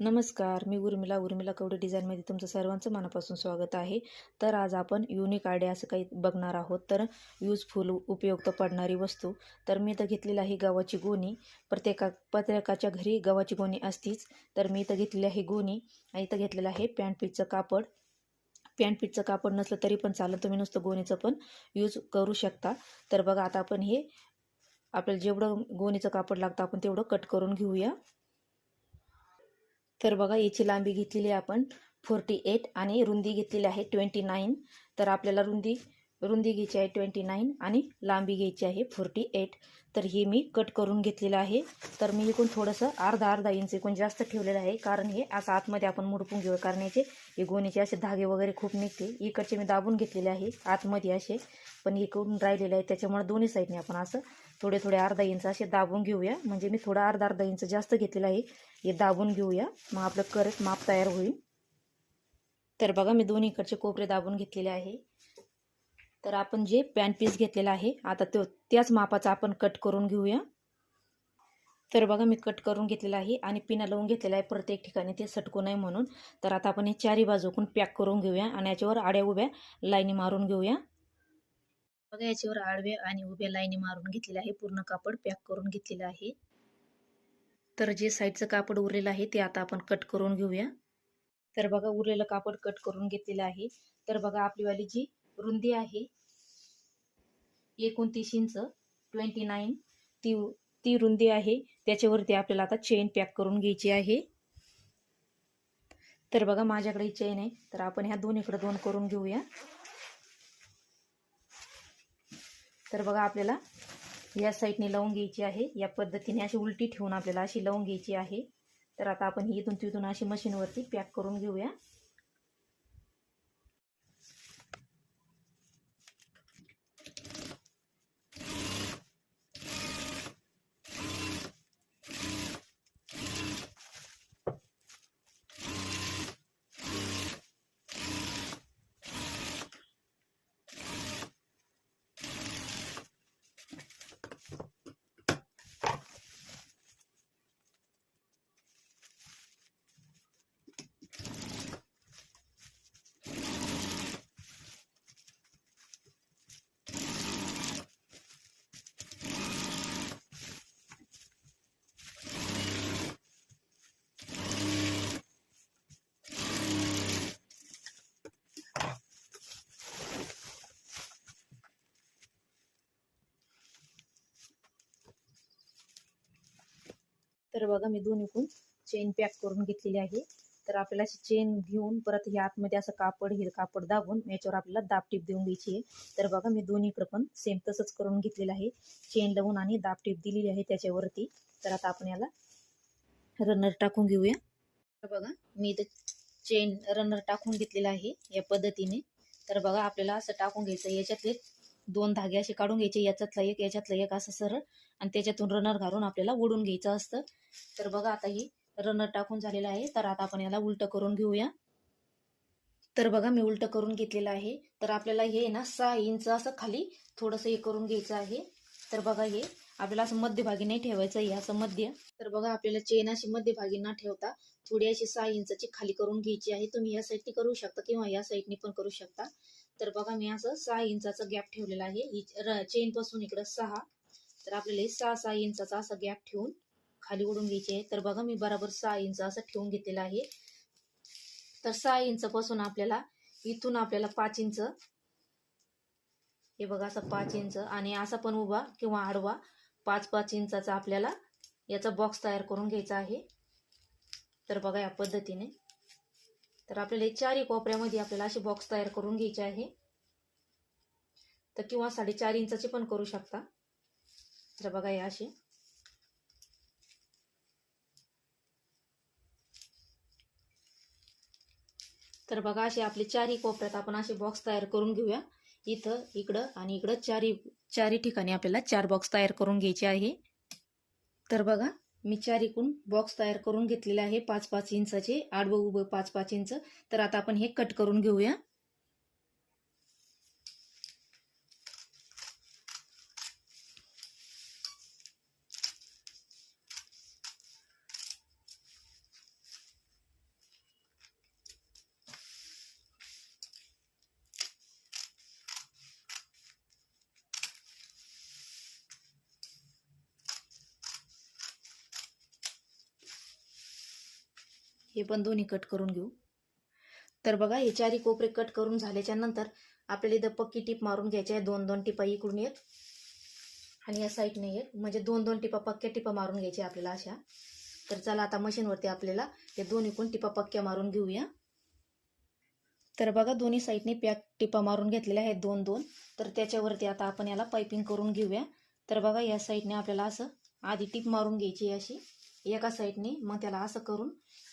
नमस्कार मी उर्मिला. उर्मिला कवडे डिझाईनमध्ये तुमचं सर्वांचं मनापासून स्वागत आहे. तर आज आपण युनिक आयडिया असं काही बघणार आहोत. तर यूजफुल उपयुक्त पडणारी वस्तू. तर मी इथं घेतलेली आहे गव्हाची गोणी. प्रत्येका प्रत्येकाच्या घरी गव्हाची गोणी असतीच. तर मी इथं घेतलेली आहे गोणी आणि इथं घेतलेलं आहे पॅन्ट पीचचं कापड. पॅन्ट पीचचं कापड नसलं तरी पण चालेल. तुम्ही नुसतं गोणीचं पण यूज करू शकता. तर बघा आता आपण हे आपल्याला जेवढं गोणीचं कापड लागतं आपण तेवढं कट करून घेऊया. तर बघा याची लांबी घेतलेली आहे आपण. फोर्टी एट आणि रुंदी घेतलेली आहे ट्वेंटी नाईन. तर आपल्याला रुंदी रुंदी घ्यायची आहे ट्वेंटी नाईन आणि लांबी घ्यायची आहे फोर्टी एट तर हे मी कट करून घेतलेलं आहे. तर मी एकूण थोडंसं अर्धा अर्धा इंच एकूण जास्त ठेवलेलं आहे. कारण हे असं आतमध्ये आपण मुडपून घेऊ कारण याचे हे गोणीचे असे धागे वगैरे खूप निघते. इकडचे मी दाबून घेतलेले आहे. आतमध्ये असे पण इकडून राहिलेले आहे. त्याच्यामुळे दोन्ही साईडने आपण असं थोडे थोडे अर्धा इंच असे दाबून घेऊया. म्हणजे मी थोडा अर्धा अर्धा इंच जास्त घेतलेलं आहे. हे दाबून घेऊया. मग आपलं करत माप तयार होईल. तर बघा मी दोन्ही इकडचे कोपरे दाबून घेतलेले आहे. तर आपण जे पॅन पीस घेतलेला आहे आता तो त्याच मापाचा आपण कट करून घेऊया. तर बघा मी कट करून घेतलेला आहे आणि पिना लावून घेतलेला आहे प्रत्येक ठिकाणी ते सटकू नये म्हणून. तर आता आपण हे चारी बाजूकून पॅक करून घेऊया आणि याच्यावर आड्या उभ्या लाईनी मारून घेऊया. बघा याच्यावर आडव्या आणि उभ्या लाईनी मारून घेतलेल्या आहे पूर्ण कापड पॅक करून घेतलेलं आहे. तर जे साईडचं कापड उरलेलं आहे ते आता आपण कट करून घेऊया. तर बघा उरलेलं कापड कट करून घेतलेलं आहे. तर बघा आपलीवाली जी रुंदी आहे. एकोणतीस इंच ट्वेंटी नाईन ती ती रुंदी आहे. त्याच्यावरती आपल्याला आता चेन पॅक करून घ्यायची आहे. तर बघा माझ्याकडे चेन आहे. तर आपण ह्या दोन दोन करून घेऊया. तर बघा आपल्याला या साईडने लावून घ्यायची आहे. या पद्धतीने अशी उलटी ठेवून आपल्याला अशी लावून घ्यायची आहे. तर आता आपण इथून तिथून अशी मशीनवरती पॅक करून घेऊया. तर बघा मी दोन्हीकडून चेन पॅक करून घेतलेली आहे. तर आपल्याला अशी चेन घेऊन परत हे आतमध्ये असं कापड हे कापड दाबून याच्यावर आपल्याला दाबटीप देऊन घ्यायची आहे. तर बघा मी दोन्हीकडे पण सेम तसंच करून घेतलेलं आहे. चेन लावून आणि दाबटीप दिलेली आहे त्याच्यावरती. तर आता आपण याला रनर टाकून घेऊया. तर बघा मी इथं चेन रनर टाकून घेतलेला आहे या पद्धतीने. तर बघा आपल्याला असं टाकून घ्यायचं याच्यातले दोन धागे असे काढून घ्यायचे याच्यातला एक याच्यातला एक असं सरळ आणि त्याच्यातून रनर घालून आपल्याला ओढून घ्यायचं असतं. तर बघा आता ही रनर टाकून झालेलं आहे. तर आता आपण याला उलटं करून घेऊया. तर बघा मी उलटं करून घेतलेलं आहे. तर आपल्याला हे ना सहा इंच असं खाली थोडंसं हे करून घ्यायचं आहे. तर बघा हे आपल्याला असं मध्यभागी नाही ठेवायचं आहे असं मध्य. तर बघा आपल्याला चेन अशी मध्यभागी न ठेवता थोडी अशी सहा इंचाची खाली करून घ्यायची आहे. तुम्ही या साईडनी करू शकता किंवा या साईडनी पण करू शकता. तर बघा मी असं सहा इंचाचा गॅप ठेवलेला आहे. चेन पासून इकडं सहा. तर आपल्याला सहा सहा इंचाचा असा गॅप ठेवून खाली ओढून घ्यायची आहे. तर बघा मी बराबर सहा इंच असं ठेवून घेतलेलं आहे. तर सहा इंच पासून आपल्याला इथून आपल्याला पाच इंच. हे बघा असं पाच इंच. आणि असा पण उभा किंवा आडवा पाच पाच इंचाचा आपल्याला याचा बॉक्स तयार करून घ्यायचा आहे. तर बघा या पद्धतीने. तर आपल्याला चारही कोपऱ्यामध्ये आपल्याला असे बॉक्स तयार करून घ्यायचे आहे. तर किंवा साडेचार इंचाचे पण करू शकता. तर बघा हे असे तर बघा असे आपले चारही कोपऱ्यात आपण असे बॉक्स तयार करून घेऊया. इथं इकडं आणि इकडं चारही चारही ठिकाणी आपल्याला चार बॉक्स तयार करून घ्यायचे आहे. तर बघा. मी चार एकूण बॉक्स तयार करून घेतलेले आहे. पाच पाच इंचाचे आडवं उभं पाच पाच इंच. तर आता आपण हे कट करून घेऊया. हे पण दोन्ही कट करून घेऊ. तर बघा हे चारी कोपरे कट करून झाल्याच्यानंतर आपल्याला इथं पक्की टिप मारून घ्यायची आहे. दोन दोन टिपा इकडून येत आणि या साईडने येत. म्हणजे दोन दोन टिपा पक्क्या टिपा मारून घ्यायच्या आपल्याला अशा. तर चला आता मशीनवरती आपल्याला ते दोन इकून टिपा पक्क्या मारून घेऊया. तर बघा दोन्ही साईडने पॅक टिपा मारून घेतलेल्या आहेत दोन दोन. तर त्याच्यावरती आता आपण याला पायपिंग करून घेऊया. तर बघा या साईडने आपल्याला असं आधी टिप मारून घ्यायची अशी. एका साईडने मग त्याला असं करून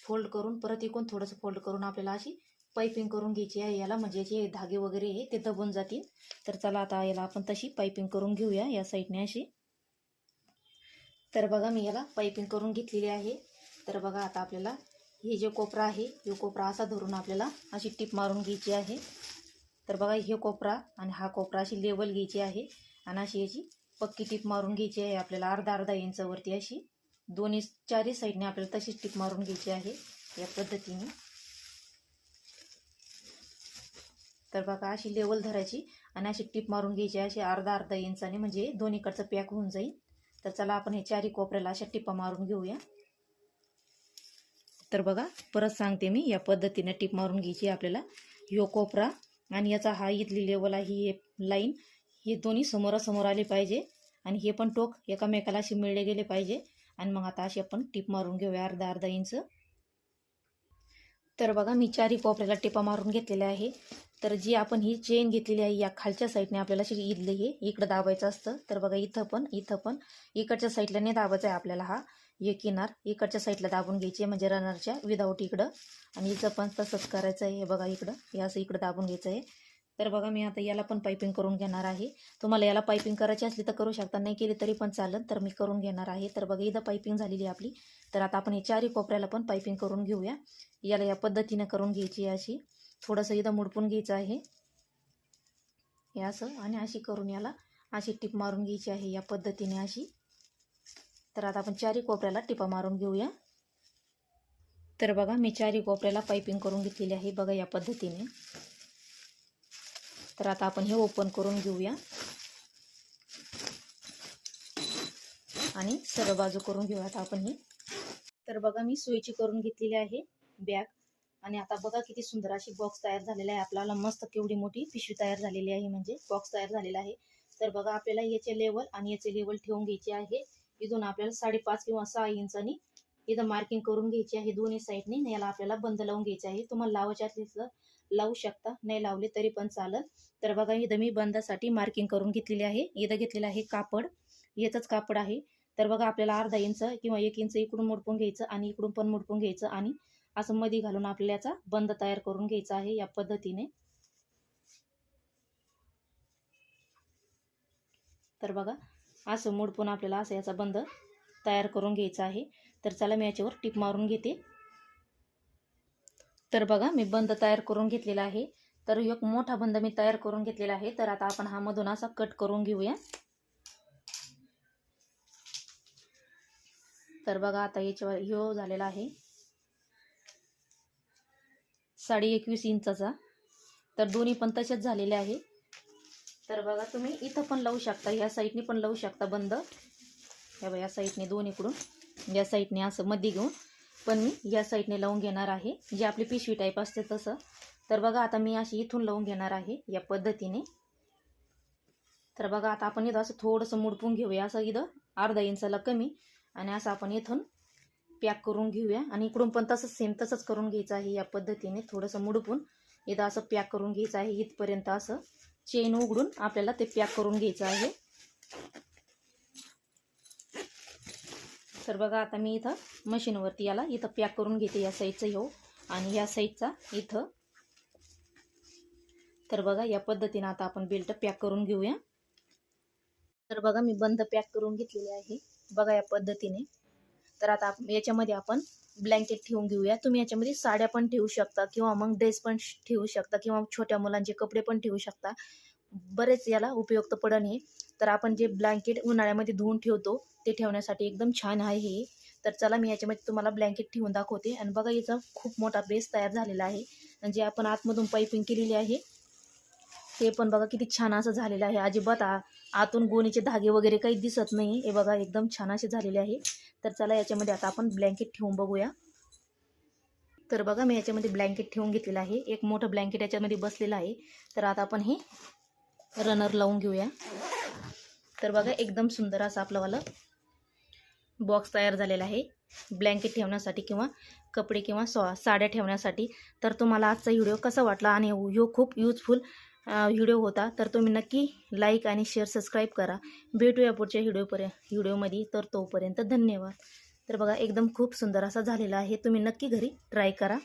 फोल्ड करून परत इकून थोडंसं फोल्ड करून आपल्याला अशी पायपिंग करून घ्यायची आहे. याला म्हणजे जे धागे वगैरे आहे ते दबून जातील. तर चला आता याला आपण तशी पायपिंग करून घेऊया या साईडने अशी. तर बघा मी याला पायपिंग करून घेतलेली आहे. तर बघा आता आपल्याला हे जे कोपरा आहे हे कोपरा असा धरून आपल्याला अशी टीप मारून घ्यायची आहे. तर बघा हे कोपरा आणि हा कोपरा अशी लेवल घ्यायची आहे. आणि अशी याची पक्की टीप मारून घ्यायची आहे. आपल्याला अर्धा अर्धा इंचवरती अशी. दोन्ही चारही साईडने आपल्याला तशीच टीप मारून घ्यायची आहे या पद्धतीने. तर बघा अशी लेवल धरायची आणि अशी टीप मारून घ्यायची अशी अर्धा अर्धा इंचाने म्हणजे दोन्हीकडचं पॅक होऊन जाईल. तर चला आपण हे चारी कोपऱ्याला अशा टिपा मारून घेऊया. तर बघा परत सांगते मी या पद्धतीने टीप मारून घ्यायची आपल्याला. ह्यो कोपरा आणि याचा हा इथली लेवल आहे ही लाईन हे दोन्ही समोरासमोर आले पाहिजे आणि हे पण टोक एकामेकाला असे मिळले गेले पाहिजे. आणि मग आता अशी आपण टिप मारून घेऊया अर्धा अर्धा इंच. तर बघा मी चारही कोपऱ्याला टिपा मारून घेतलेल्या आहे. तर जी आपण ही चेन घेतलेली आहे या खालच्या साईडने आपल्याला अशी इथले हे इकडं दाबायचं असतं. तर बघा इथं पण इथं पण इकडच्या साईडला नाही दाबायचं आहे आपल्याला हा. हे किनार इकडच्या साईडला दाबून घ्यायची आहे म्हणजे रनरच्या विदाऊट इकडं. आणि हिचं पण तसंच करायचं आहे हे बघा इकडं. हे असं इकडं दाबून घ्यायचं आहे. तर बघा मी आता याला पण पायपिंग करून घेणार आहे. तुम्हाला याला पायपिंग करायची असली तर करू शकता नाही केली तरी पण चालेल. तर मी करून घेणार आहे. तर बघा इथं पायपिंग झालेली आहे आपली. तर आता आपण हे चारही कोपऱ्याला पण पायपिंग करून घेऊया. याला या पद्धतीने करून घ्यायची अशी. थोडंसं इथं मुडपून घ्यायचं आहे. हे असं आणि अशी करून याला अशी टिप मारून घ्यायची आहे या पद्धतीने अशी. तर आता आपण चारी कोपऱ्याला टिपा मारून घेऊया. तर बघा मी चारी कोपऱ्याला पायपिंग करून घेतलेली आहे बघा या पद्धतीने. तर आता आपण हे ओपन करून घेऊया. आणि सर्व बाजू करून घेऊया आता आपण ही. तर बघा मी सोयीची करून घेतलेली आहे बॅग. आणि आता बघा किती सुंदर अशी बॉक्स तयार झालेला आहे. आपल्याला मस्त केवढी मोठी पिशवी तयार झालेली आहे. म्हणजे बॉक्स तयार झालेला आहे. तर बघा आपल्याला याचे लेवल आणि याचे लेवल ठेवून घ्यायचे आहे. इथून आपल्याला साडेपाच किंवा सहा इंचानी इथं मार्किंग करून घ्यायची आहे. दोन्ही साईडने याला आपल्याला बंद लावून घ्यायचे आहे. तुम्हाला लावायचे असले तर लावू शकता. नाही लावले तरी पण चालत तर बघा इथं मी बंदासाठी मार्किंग करून घेतलेली आहे. इथं घेतलेलं आहे कापड. याचंच कापड आहे. तर बघा आपल्याला अर्धा इंच किंवा एक इंच इकडून मोडपून घ्यायचं आणि इकडून पण मोडपून घ्यायचं आणि असं मध्ये घालून आपल्याला याचा बंद तयार करून घ्यायचा आहे या पद्धतीने. तर बघा असं मोडपून आपल्याला असं याचा बंद तयार करून घ्यायचा आहे. तर चला मी याच्यावर टिप मारून घेते. तर बघा मी बंद तयार करून घेतलेला आहे. तर एक मोठा बंद मी तयार करून घेतलेला आहे. तर आता आपण हा मधून असा कट करून घेऊया. तर बघा आता याच्यावर ह्यो झालेला आहे. साडे एकवीस इंचाचा. तर दोन्ही पण तसेच झालेले आहे. तर बघा तुम्ही इथं पण लावू शकता या साईडने पण लावू शकता बंद. ह्या बघा या साईडने दोन्हीकडून या साईडने असं मध्ये घेऊन. पण मी या साईडने लावून घेणार आहे. जी आपली पिशवी टाईप असते तसं. तर बघा आता मी अशी इथून लावून घेणार आहे या पद्धतीने. तर बघा आता आपण इथं असं थोडंसं मुडपून घेऊया. असं इथं अर्धा इंचाला कमी आणि असं आपण इथून पॅक करून घेऊया. आणि इकडून पण तसंच सेम तसंच करून घ्यायचं आहे या पद्धतीने. थोडंसं मुडपून इथं असं पॅक करून घ्यायचं आहे. इथपर्यंत असं चेन उघडून आपल्याला ते पॅक करून घ्यायचं आहे. तर बघा आता मी इथं मशीनवरती याला इथं पॅक करून घेते या साईडचं हो आणि या साईडचा इथं तर बघा या पद्धतीने आता आपण बेल्ट पॅक करून घेऊया. तर बघा मी बंद पॅक करून घेतलेले आहे. बघा या पद्धतीने. तर आता याच्यामध्ये आपण ब्लँकेट ठेवून घेऊया. तुम्ही याच्यामध्ये साड्या पण ठेवू शकता किंवा मग ड्रेस पण ठेवू शकता किंवा छोट्या मुलांचे कपडे पण ठेवू शकता. बरेच याला उपयुक्त पडण हे. तर आपण जे ब्लँकेट उन्हाळ्यामध्ये धुवून ठेवतो ते ठेवण्यासाठी एकदम छान आहे हे. तर चला मी याच्यामध्ये तुम्हाला ब्लँकेट ठेवून दाखवते. आणि बघा याचा खूप मोठा बेस तयार झालेला आहे. जे आपण आतमधून पायपिंग केलेली आहे ते पण बघा किती छान असं झालेलं आहे. अजिबात आ आतून गोणीचे धागे वगैरे काही दिसत नाही. हे बघा एकदम छान असे झालेले आहे. तर चला याच्यामध्ये आता आपण ब्लँकेट ठेवून बघूया. तर बघा मी याच्यामध्ये ब्लँकेट ठेवून घेतलेलं आहे. एक मोठं ब्लँकेट याच्यामध्ये बसलेलं आहे. तर आता आपण हे रनर लावून घेऊया. तर बघा एकदम सुंदर असं आपलंवालं बॉक्स तयार झालेला आहे. ब्लँकेट ठेवण्यासाठी किंवा कपडे किंवा सॉ साड्या ठेवण्यासाठी. तर तुम्हाला आजचा व्हिडिओ कसा वाटला आणि ह्यो खूप यूजफुल व्हिडिओ होता. तर तुम्ही नक्की लाईक आणि शेअर सबस्क्राईब करा. भेटूया पुढच्या व्हिडिओपर्यंत व्हिडिओमध्ये तर तोपर्यंत धन्यवाद. तर बघा एकदम खूप सुंदर असा झालेला आहे. तुम्ही नक्की घरी ट्राय करा.